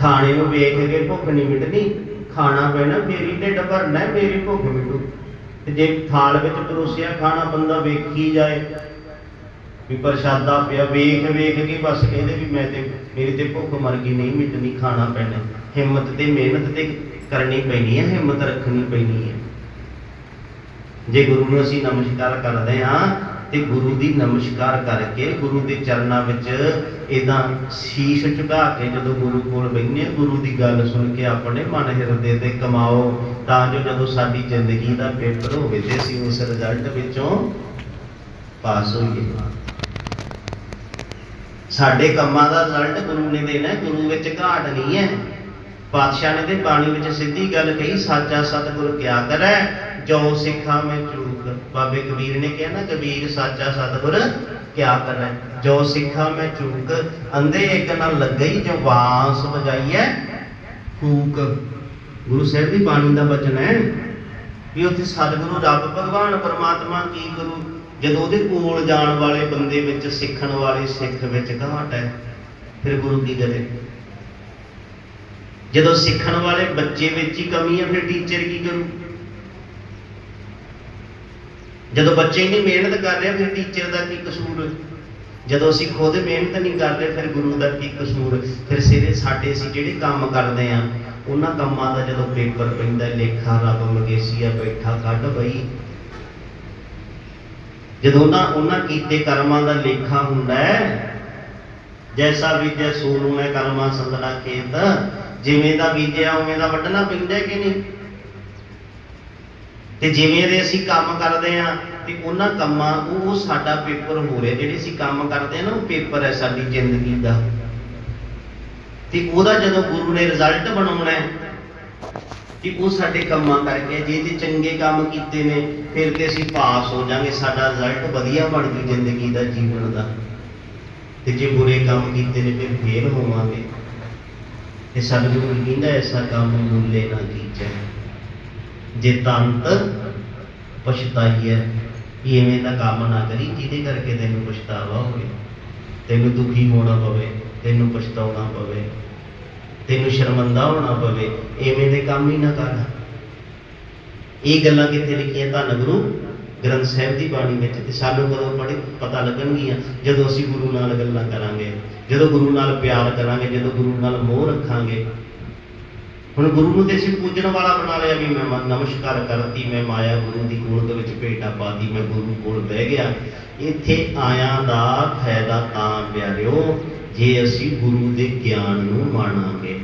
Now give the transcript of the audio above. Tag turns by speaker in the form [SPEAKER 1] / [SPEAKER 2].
[SPEAKER 1] ਖਾਣੇ ਨੂੰ ਵੇਖ ਕੇ ਭੁੱਖ ਨਹੀਂ ਮਿਟਣੀ ਖਾਣਾ ਪੈਣਾ ਫੇਰ ਢਿੱਡ ਭਰਨਾ ਹੈ, ਭੁੱਖ ਮਿਟੂ। ਤੇ ਜੇ ਥਾਲ ਵਿੱਚ ਪਰੋਸਿਆ ਖਾਣਾ ਬੰਦਾ ਵੇਖੀ ਜਾਏ ਵੀ ਪ੍ਰਸ਼ਾਦਾ ਪਿਆ ਵੇਖ ਵੇਖ ਕੇ ਬਸ ਕਹਿੰਦੇ ਵੀ ਮੈਂ ਤੇ ਮੇਰੀ ਤੇ ਭੁੱਖ ਮਰ ਗਈ ਨਹੀਂ ਮਿਟਣੀ ਖਾਣਾ ਪੈਣਾ। ਹਿੰਮਤ ਤੇ ਮਿਹਨਤ ਤੇ ਕਰਨੀ ਪੈਣੀ ਹੈ ਹਿੰਮਤ ਰੱਖਣੀ ਪੈਣੀ ਹੈ। ਜੇ ਗੁਰੂ ਨੂੰ ਅਸੀਂ ਨਮਸਕਾਰ ਕਰਦੇ ਹਾਂ ਤੇ ਗੁਰੂ ਦੀ ਨਮਸਕਾਰ ਕਰਕੇ ਗੁਰੂ ਦੇ ਚਰਨਾਂ ਵਿੱਚ ਇਦਾਂ ਸ਼ੀਸ਼ ਝੁਕਾ ਕੇ ਜਦੋਂ ਗੁਰੂ ਕੋਲ ਬੈਠਨੇ ਗੁਰੂ ਦੀ ਗੱਲ ਸੁਣ ਕੇ ਆਪਣੇ ਮਨ ਹਿਰਦੇ ਤੇ ਕਮਾਓ, ਤਾਂ ਜੋ ਜਦੋਂ ਸਾਡੀ ਜ਼ਿੰਦਗੀ ਦਾ ਪੇਪਰ ਹੋਵੇ ਤੇ ਅਸੀਂ ਉਸ ਰਿਜ਼ਲਟ ਵਿੱਚੋਂ ਪਾਸ ਹੋਈਏ। ਸਾਡੇ ਕੰਮਾਂ ਦਾ ਰਿਜ਼ਲਟ ਗੁਰੂ ਨੇ ਦੇਣਾ, ਗੁਰੂ ਵਿੱਚ ਘਾਟ ਨਹੀਂ ਹੈ। ਪਾਤਸ਼ਾਹ ਨੇ ਤੇ ਬਾਣੀ ਵਿੱਚ ਸਿੱਧੀ ਗੱਲ ਕਹੀ, ਸਾਚਾ ਸਤਿਗੁਰ ਕਿਆ ਕਰੈ? ਜੋ ਸਿੱਖਾਂ ਮੈਂ ਚੂਕ ਬਾਬੇ ਕਬੀਰ ਨੇ ਕਿਹਾ ਨਾ, ਕਬੀਰ ਸਾਚਾ ਸਤਿਗੁਰ ਕਿਆ ਕਰੈ ਜੋ ਸਿੱਖਾਂ ਮੈਂ ਚੂਕ ਅੰਧੇ ਇੱਕ ਨਾਲ ਲੱਗਈ ਜੋ ਬਾਂਸ ਵਜਾਈਐ, ਫੂਕ। ਗੁਰੂ ਸਾਹਿਬ ਦੀ ਬਾਣੀ ਦਾ ਬਚਨ ਹੈ ਵੀ ਉੱਥੇ ਸਤਿਗੁਰੂ ਰੱਬ ਭਗਵਾਨ ਪਰਮਾਤਮਾ ਕੀ ਕਰੂ? ਜਦੋਂ ਉਹਦੇ ਕੋਲ ਜਾਣ ਵਾਲੇ ਬੰਦੇ ਵਿੱਚ, ਸਿੱਖਣ ਵਾਲੇ ਸਿੱਖ ਵਿੱਚ ਘਾਟ ਹੈ, ਫਿਰ ਗੁਰੂ ਕੀ ਕਰੇ? ਜਦੋਂ ਸਿੱਖਣ ਵਾਲੇ ਬੱਚੇ ਵਿੱਚ ਹੀ ਕਮੀ ਹੈ, ਫਿਰ ਟੀਚਰ ਕੀ ਕਰੂ? ਜਦੋਂ ਬੱਚੇ ਹੀ ਨਹੀਂ ਮਿਹਨਤ ਕਰ ਰਿਹਾ ਫਿਰ ਟੀਚਰ ਦਾ ਕੀ ਕਸੂਰ? ਜਦੋਂ ਅਸੀਂ ਖੁਦ ਮਿਹਨਤ ਨਹੀਂ ਕਰ ਫਿਰ ਗੁਰੂ ਦਾ ਕੀ ਕਸੂਰ? ਫਿਰ ਸਿਰੇ ਸਾਡੇ ਅਸੀਂ ਜਿਹੜੇ ਕੰਮ ਕਰਦੇ ਆ, ਉਹਨਾਂ ਕੰਮਾਂ ਦਾ ਜਦੋਂ ਪੇਪਰ ਪੈਂਦਾ, ਲੇਖਾ ਰੱਬ ਮਗੇਸੀਆ ਬੈਠਾ ਕੱਢ ਬਈ। ਜਦੋਂ ਉਹਨਾਂ ਉਹਨਾਂ ਕੀਤੇ ਕਰਮਾਂ ਦਾ ਲੇਖਾ ਹੁੰਦਾ ਹੈ, ਜੈਸਾ ਬੀਜਿਆ ਸੂਰੂ ਨੇ ਕਰਮਾਂ ਸੰਦਣਾ ਖੇਤ, ਜਿਵੇਂ ਦਾ ਬੀਜਿਆ, ਉਵੇਂ ਦਾ ਵੱਢਣਾ ਪੈਂਦਾ ਕਿ ਨਹੀਂ? ਤੇ ਜਿਵੇਂ ਦੇ ਅਸੀਂ ਕੰਮ ਕਰਦੇ ਆ ਤੇ ਉਹਨਾਂ ਕੰਮਾਂ ਉਹ ਸਾਡਾ ਪੇਪਰ ਹੋ ਰਿਹਾ, ਜਿਹੜੇ ਅਸੀਂ ਕੰਮ ਕਰਦੇ ਆ ਨਾ, ਉਹ ਪੇਪਰ ਹੈ ਸਾਡੀ ਜ਼ਿੰਦਗੀ ਦਾ। ਤੇ ਉਹਦਾ ਜਦੋਂ ਗੁਰੂ ਨੇ ਰਿਜ਼ਲਟ ਬਣਾਉਣਾ ਹੈ ਕਿ ਉਹ ਸਾਡੇ ਕੰਮਾਂ ਕਰਕੇ, ਜੇ ਤੇ ਚੰਗੇ ਕੰਮ ਕੀਤੇ ਨੇ, ਫਿਰ ਤੇ ਅਸੀਂ ਪਾਸ ਹੋ ਜਾਾਂਗੇ, ਸਾਡਾ ਰਿਜ਼ਲਟ ਵਧੀਆ ਬਣ ਗਈ ਜ਼ਿੰਦਗੀ ਦਾ, ਜੀਵਨ ਦਾ। ਤੇ ਜੇ ਬੁਰੇ ਕੰਮ ਕੀਤੇ ਨੇ, ਫਿਰ ਫੇਲ ਹੋਵਾਂਗੇ। ਤੇ ਸਤਿਗੁਰੂ ਜੀ ਕਹਿੰਦਾ, ਐਸਾ ਕੰਮ ਮੁੱਲੇ ਨਾ ਕੀਜੈ ਜੇ ਤੰਤ ਪਛਤਾਈਐ ਵੀ ਦਾ ਕੰਮ ਨਾ ਕਰੀ, ਜਿਹਦੇ ਕਰਕੇ ਤੈਨੂੰ ਪਛਤਾਵਾ ਹੋਵੇ, ਤੈਨੂੰ ਦੁਖੀ ਹੋਣਾ ਪਵੇ, ਤੈਨੂੰ ਪਛਤਾਉਣਾ ਪਵੇ, ਤੈਨੂੰ ਸ਼ਰਮੰਦਾ ਹੋਣਾ ਪਵੇ ਐਵੇਂ ਦੇ ਕੰਮ ਹੀ ਨਾ ਕਰਨਾ ਇਹ ਗੱਲਾਂ ਕਿੱਥੇ ਲਿਖੀਆਂ? ਧੰਨ ਗੁਰੂ ਗ੍ਰੰਥ ਸਾਹਿਬ ਦੀ ਬਾਣੀ ਵਿੱਚ, ਤੇ ਸਾਨੂੰ ਕਦੋਂ ਪੜ੍ਹ ਪਤਾ ਲੱਗਣਗੀਆਂ, ਜਦੋਂ ਅਸੀਂ ਗੁਰੂ ਨਾਲ ਗੱਲਾਂ ਕਰਾਂਗੇ, ਜਦੋਂ ਗੁਰੂ ਨਾਲ ਪਿਆਰ ਕਰਾਂਗੇ, ਜਦੋਂ ਗੁਰੂ ਨਾਲ ਮੋਹ ਰੱਖਾਂਗੇ। ਹੁਣ ਗੁਰੂ ਨੂੰ ਤੇ ਅਸੀਂ ਪੂਜਣ ਵਾਲਾ ਬਣਾ ਲਿਆ ਵੀ ਮੈਂ ਨਮਸਕਾਰ ਕਰਤੀ, ਮੈਂ ਮਾਇਆ ਗੁਰੂ ਦੀ ਗੋਲਕ ਵਿੱਚ ਭੇਟਾ ਪਾਤੀ, ਮੈਂ ਗੁਰੂ ਕੋਲ ਬਹਿ ਗਿਆ। ਇੱਥੇ ਆਇਆਂ ਦਾ ਫਾਇਦਾ ਤਾਂ ਪਿਆਰਿਓ, ਜੇ ਅਸੀਂ ਗੁਰੂ ਦੇ ਗਿਆਨ ਨੂੰ ਮਾਣਾਂਗੇ।